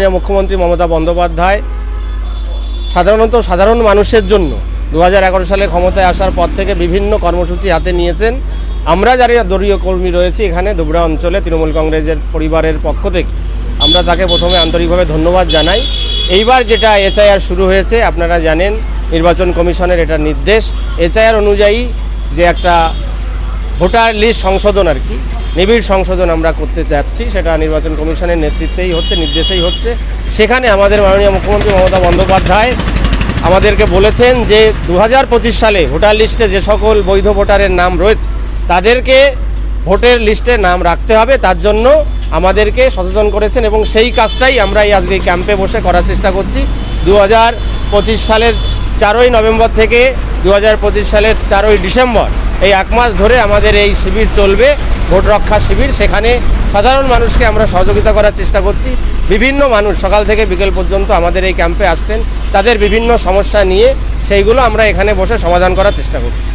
মাননীয় মুখ্যমন্ত্রী মমতা বন্দ্যোপাধ্যায়, সাধারণত সাধারণ মানুষের জন্য দু হাজার এগারো সালে ক্ষমতায় আসার পর থেকে বিভিন্ন কর্মসূচি হাতে নিয়েছেন। আমরা যারা দলীয় কর্মী রয়েছি এখানে দুবরা অঞ্চলে তৃণমূল কংগ্রেসের পরিবারের পক্ষ থেকে আমরা তাকে প্রথমে আন্তরিকভাবে ধন্যবাদ জানাই। এইবার যেটা এসআইআর শুরু হয়েছে, আপনারা জানেন, নির্বাচন কমিশনের এটা নির্দেশ। এসআইআর অনুযায়ী যে একটা ভোটার লিস্ট সংশোধন আর কি নিবিড় সংশোধন আমরা করতে যাচ্ছি সেটা নির্বাচন কমিশনের নেতৃত্বেই হচ্ছে, নির্দেশেই হচ্ছে। সেখানে আমাদের মাননীয় মুখ্যমন্ত্রী মমতা বন্দ্যোপাধ্যায় আমাদেরকে বলেছেন যে দু হাজার পঁচিশ সালে ভোটার লিস্টে যে সকল বৈধ ভোটারের নাম রয়েছে, তাদেরকে ভোটের লিস্টে নাম রাখতে হবে। তার জন্য আমাদেরকে সচেতন করেছেন এবং সেই কাজটাই আমরা এই আজকে ক্যাম্পে বসে করার চেষ্টা করছি। দু হাজার পঁচিশ সালের চারই নভেম্বর থেকে দু হাজার পঁচিশ সালের চারই ডিসেম্বর এই এক মাস ধরে আমাদের এই শিবির চলবে, ভোট রক্ষা শিবির। সেখানে সাধারণ মানুষকে আমরা সহযোগিতা করার চেষ্টা করছি। বিভিন্ন মানুষ সকাল থেকে বিকেল পর্যন্ত আমাদের এই ক্যাম্পে আসছেন। তাদের বিভিন্ন সমস্যা নিয়ে সেইগুলো আমরা এখানে বসে সমাধান করার চেষ্টা করছি।